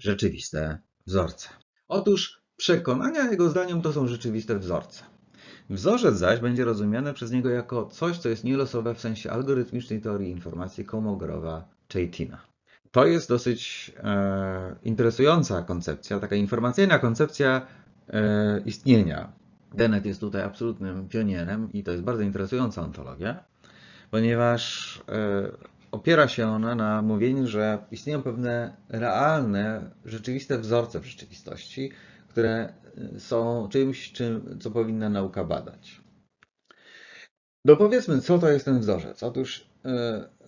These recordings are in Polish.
rzeczywiste wzorce. Otóż przekonania jego zdaniem to są rzeczywiste wzorce. Wzorzec zaś będzie rozumiany przez niego jako coś, co jest nielosowe w sensie algorytmicznej teorii informacji Komogorowa-Chaitina. To jest dosyć e, interesująca koncepcja, taka informacyjna koncepcja e, istnienia. Dennett jest tutaj absolutnym pionierem i to jest bardzo interesująca ontologia, ponieważ e, opiera się ona na mówieniu, że istnieją pewne realne, rzeczywiste wzorce w rzeczywistości, które są czymś, czym, co powinna nauka badać. No powiedzmy, co to jest ten wzorzec? Otóż e,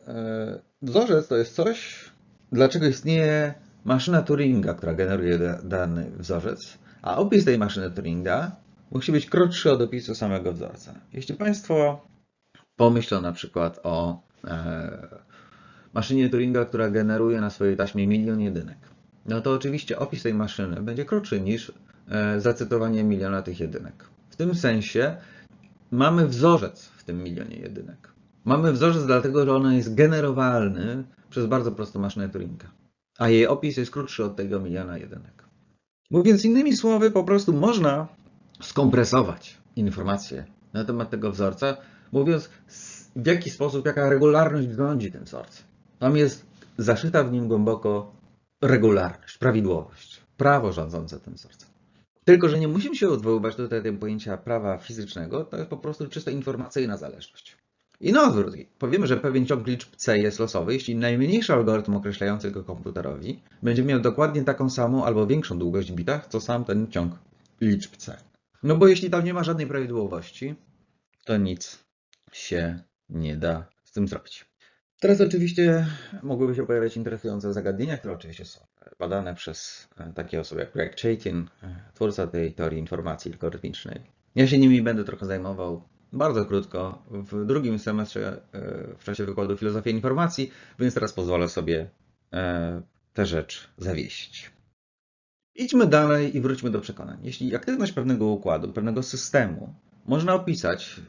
e, wzorzec to jest coś, dlaczego istnieje maszyna Turinga, która generuje da- dany wzorzec, a opis tej maszyny Turinga musi być krótszy od opisu samego wzorca. Jeśli Państwo pomyślą na przykład o maszynie Turinga, która generuje na swojej taśmie milion jedynek, no to oczywiście opis tej maszyny będzie krótszy niż e, zacytowanie miliona tych jedynek. W tym sensie mamy wzorzec w tym milionie jedynek. Mamy wzorzec dlatego, że on jest generowalny przez bardzo prostą maszynę Turinga, a jej opis jest krótszy od tego miliona jedynek. Mówiąc innymi słowy, po prostu można skompresować informacje na temat tego wzorca, mówiąc w jaki sposób, jaka regularność rządzi tym wzorcem. Tam jest zaszyta w nim głęboko regularność, prawidłowość, prawo rządzące tym wzorcem. Tylko, że nie musimy się odwoływać do tego pojęcia prawa fizycznego, to jest po prostu czysto informacyjna zależność. I na odwrót, powiemy, że pewien ciąg liczb C jest losowy, jeśli najmniejszy algorytm określający go komputerowi będzie miał dokładnie taką samą albo większą długość w bitach, co sam ten ciąg liczb C. No bo jeśli tam nie ma żadnej prawidłowości, to nic się nie da z tym zrobić. Teraz oczywiście mogłyby się pojawiać interesujące zagadnienia, które oczywiście są badane przez e, takie osoby jak Greg Chaitin, e, twórca tej teorii informacji algorytmicznej. Ja się nimi będę trochę zajmował bardzo krótko w drugim semestrze e, w czasie wykładu Filozofii Informacji, więc teraz pozwolę sobie tę rzecz zawiesić. Idźmy dalej i wróćmy do przekonań. Jeśli aktywność pewnego układu, pewnego systemu można opisać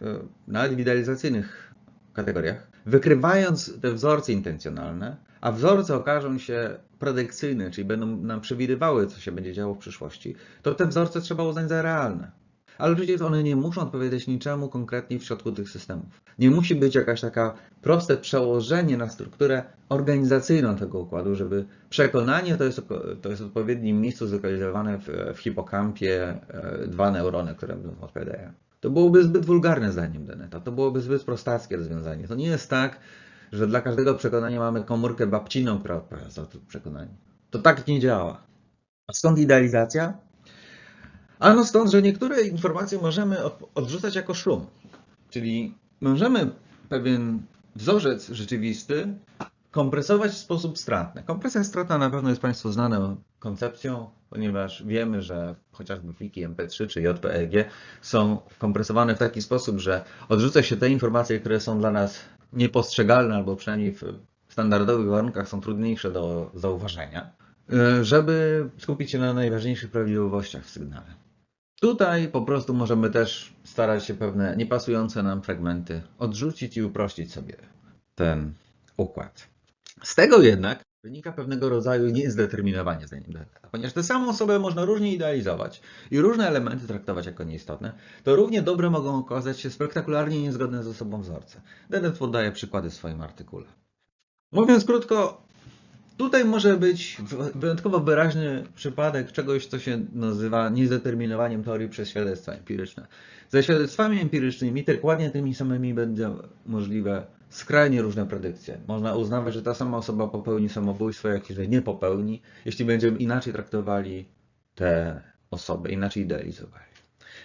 w idealizacyjnych kategoriach, wykrywając te wzorce intencjonalne, a wzorce okażą się predykcyjne, czyli będą nam przewidywały, co się będzie działo w przyszłości, to te wzorce trzeba uznać za realne. Ale przecież one nie muszą odpowiadać niczemu konkretnie w środku tych systemów. Nie musi być jakaś taka proste przełożenie na strukturę organizacyjną tego układu, żeby przekonanie to jest, to jest w odpowiednim miejscu zlokalizowane w, w hipokampie e, dwa neurony, które odpowiadają. To byłoby zbyt wulgarne zdaniem Deneta. To byłoby zbyt prostackie rozwiązanie. To nie jest tak, że dla każdego przekonania mamy komórkę babciną, która odpowiada to przekonanie. To tak nie działa. A skąd idealizacja? Ano stąd, że niektóre informacje możemy od- odrzucać jako szum. Czyli możemy pewien wzorzec rzeczywisty kompresować w sposób stratny. Kompresja stratna na pewno jest Państwu znaną koncepcją, ponieważ wiemy, że chociażby pliki MP3 czy JPEG są kompresowane w taki sposób, że odrzuca się te informacje, które są dla nas niepostrzegalne albo przynajmniej w standardowych warunkach są trudniejsze do zauważenia, żeby skupić się na najważniejszych prawidłowościach w sygnale. Tutaj po prostu możemy też starać się pewne niepasujące nam fragmenty odrzucić i uprościć sobie ten układ. Z tego jednak wynika pewnego rodzaju niezdeterminowanie zdaniem Denneta. Ponieważ tę samą osobę można różnie idealizować i różne elementy traktować jako nieistotne, to równie dobre mogą okazać się spektakularnie niezgodne ze sobą wzorce. Dennett podaje przykłady w swoim artykule. Mówiąc krótko, tutaj może być wyjątkowo wyraźny przypadek czegoś, co się nazywa niezdeterminowaniem teorii przez świadectwa empiryczne. Ze świadectwami empirycznymi dokładnie tymi samymi będą możliwe skrajnie różne predykcje. Można uznawać, że ta sama osoba popełni samobójstwo, jak i że nie popełni, jeśli będziemy inaczej traktowali te osoby, inaczej idealizowali.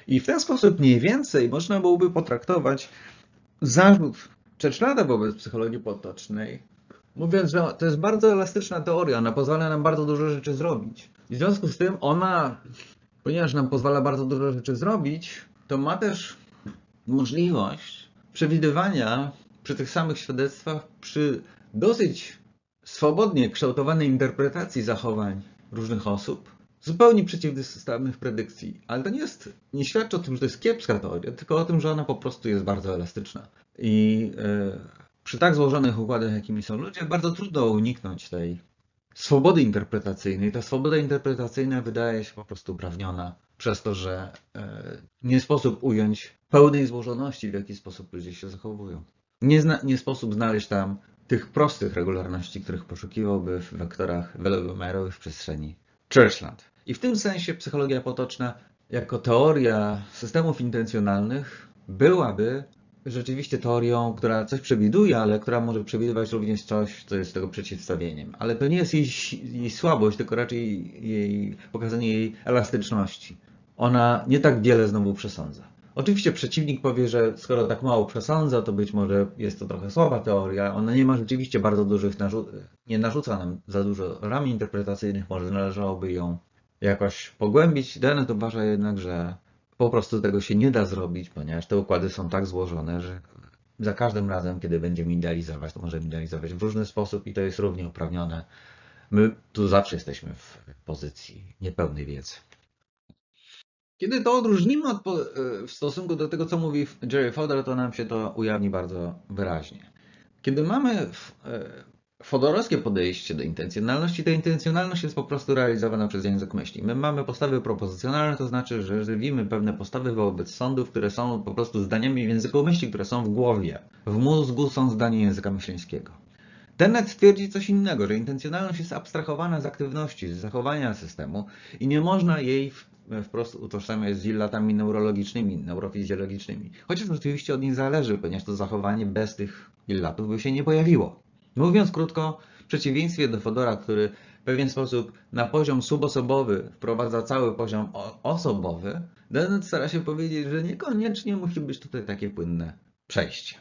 I w ten sposób mniej więcej można byłoby potraktować zarzut Churchlanda wobec psychologii potocznej, mówiąc, że to jest bardzo elastyczna teoria, ona pozwala nam bardzo dużo rzeczy zrobić. W związku z tym ona, ponieważ nam pozwala bardzo dużo rzeczy zrobić, to ma też możliwość przewidywania przy tych samych świadectwach, przy dosyć swobodnie kształtowanej interpretacji zachowań różnych osób, zupełnie przeciwstawnych predykcji. Ale to nie jest, nie świadczy o tym, że to jest kiepska teoria, tylko o tym, że ona po prostu jest bardzo elastyczna. I e, przy tak złożonych układach, jakimi są ludzie, bardzo trudno uniknąć tej swobody interpretacyjnej. Ta swoboda interpretacyjna wydaje się po prostu uprawniona przez to, że e, nie sposób ująć pełnej złożoności, w jaki sposób ludzie się zachowują. Nie, zna, nie sposób znaleźć tam tych prostych regularności, których poszukiwałby w wektorach wielowymiarowych w przestrzeni Churchland. I w tym sensie psychologia potoczna jako teoria systemów intencjonalnych byłaby rzeczywiście teorią, która coś przewiduje, ale która może przewidywać również coś, co jest tego przeciwstawieniem. Ale to nie jest jej, jej słabość, tylko raczej jej pokazanie jej elastyczności. Ona nie tak wiele znowu przesądza. Oczywiście przeciwnik powie, że skoro tak mało przesądza, to być może jest to trochę słaba teoria. Ona nie ma rzeczywiście bardzo dużych, narzu- nie narzuca nam za dużo ram interpretacyjnych, może należałoby ją jakoś pogłębić. Dennett uważa jednak, że po prostu tego się nie da zrobić, ponieważ te układy są tak złożone, że za każdym razem, kiedy będziemy idealizować, to możemy idealizować w różny sposób i to jest równie uprawnione. My tu zawsze jesteśmy w pozycji niepełnej wiedzy. Kiedy to odróżnimy od, e, w stosunku do tego, co mówi Jerry Fodor, to nam się to ujawni bardzo wyraźnie. Kiedy mamy e, fodorowskie podejście do intencjonalności, to intencjonalność jest po prostu realizowana przez język myśli. My mamy postawy propozycjonalne, to znaczy, że żywimy pewne postawy wobec sądów, które są po prostu zdaniami w języku myśli, które są w głowie. W mózgu są zdania języka myśleńskiego. Dennett twierdzi coś innego, że intencjonalność jest abstrahowana z aktywności, z zachowania systemu i nie można jej wprost utożsamiać z illatami neurologicznymi, neurofizjologicznymi. Chociaż oczywiście od nich zależy, ponieważ to zachowanie bez tych illatów by się nie pojawiło. Mówiąc krótko, w przeciwieństwie do Fodora, który w pewien sposób na poziom subosobowy wprowadza cały poziom osobowy, Dennett stara się powiedzieć, że niekoniecznie musi być tutaj takie płynne przejście.